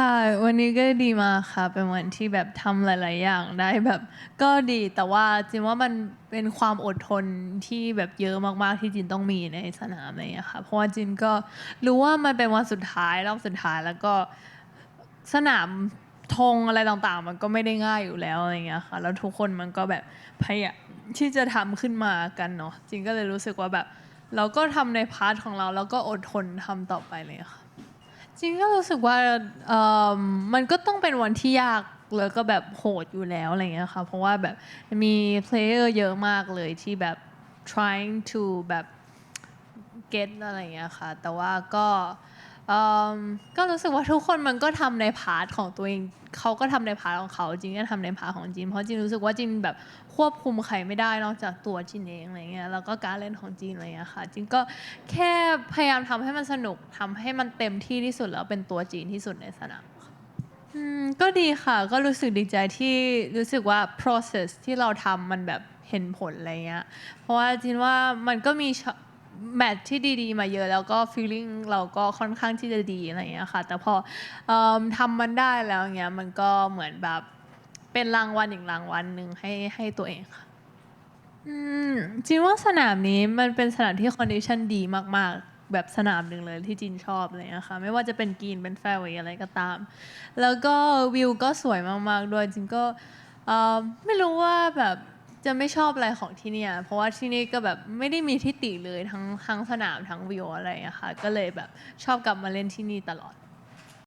ค่ะ วันนี้ก็ดีมากค่ะ เป็นวันที่แบบทำหลาย ๆ อย่างได้แบบก็ดีแต่ว่าจินว่ามันเป็นความอดทนที่แบบเยอะมาก ๆ ที่จินต้องมีในสนามอะไรอย่างเงี้ยค่ะ เพราะว่าจินก็รู้ว่ามันเป็นวันสุดท้ายรอบสุดท้ายแล้วก็สนามธงอะไรต่าง ๆ มันก็ไม่ได้ง่ายอยู่แล้วอะไรอย่างเงี้ยค่ะ แล้วทุกคนมันก็แบบพยายามที่จะทำขึ้นมากันเนาะจินก็เลยรู้สึกว่าแบบ เราก็ทำในพาร์ทของเราแล้วก็อดทนทำต่อไปเลยค่ะ จริงก็รู้สึกว่าเอิ่มมันก็ต้องเป็นวันที่ยากแล้วก็แบบโหดอยู่แล้วอะไรเงี้ยค่ะเพราะว่าแบบมีเพลเยอร์เยอะมากเลยที่แบบ trying to แบบ get อะไรเงี้ยค่ะแต่ว่าก็ ก็รู้สึกว่าทุกคนมันก็ทำในพาร์ทของตัวเองเขาก็ทำในพาร์ทของเขาจริงก็ทำในพาร์ทของจินเพราะจินรู้สึกว่าจินแบบควบคุมใครไม่ได้นอกจากตัวจินเองอะไรเงี้ยแล้วก็การเล่นของจินอะไรเงี้ยค่ะจินก็แค่พยายามทำให้มันสนุกทำให้มันเต็มที่ที่สุดแล้วเป็นตัวจีนที่สุดในสนามก็ดีค่ะก็รู้สึกดีใจที่รู้สึกว่า process ที่เราทำมันแบบเห็นผลอะไรเงี้ยเพราะว่าจินว่ามันก็มี แมตช์ที่ดีๆ มาเยอะแล้วก็ feeling เราก็ค่อนข้างที่จะดีอะไรเงี้ยค่ะ แต่พอเอิ่มทำมันได้แล้วเงี้ยมันก็เหมือนแบบเป็นรางวัลอีกรางวัลหนึ่งให้ให้ตัวเองค่ะ อืมจินว่าสนามนี้มันเป็นสนามที่คอนดิชันดีมากๆ แบบสนามหนึ่งเลยที่จินชอบเลยนะคะไม่ว่าจะเป็นกรีนเป็นแฟร์เวย์อะไรก็ตาม แล้วก็วิวก็สวยมากๆด้วยจินก็เอ่อไม่รู้ว่าแบบ จะไม่ชอบอะไรของที่เนี่ยเพราะว่าที่นี่ก็แบบไม่ได้มีที่ติเลยทั้งทั้งสนามทั้งวิวอะไรอะค่ะก็เลยแบบชอบกลับมาเล่นที่นี่ตลอด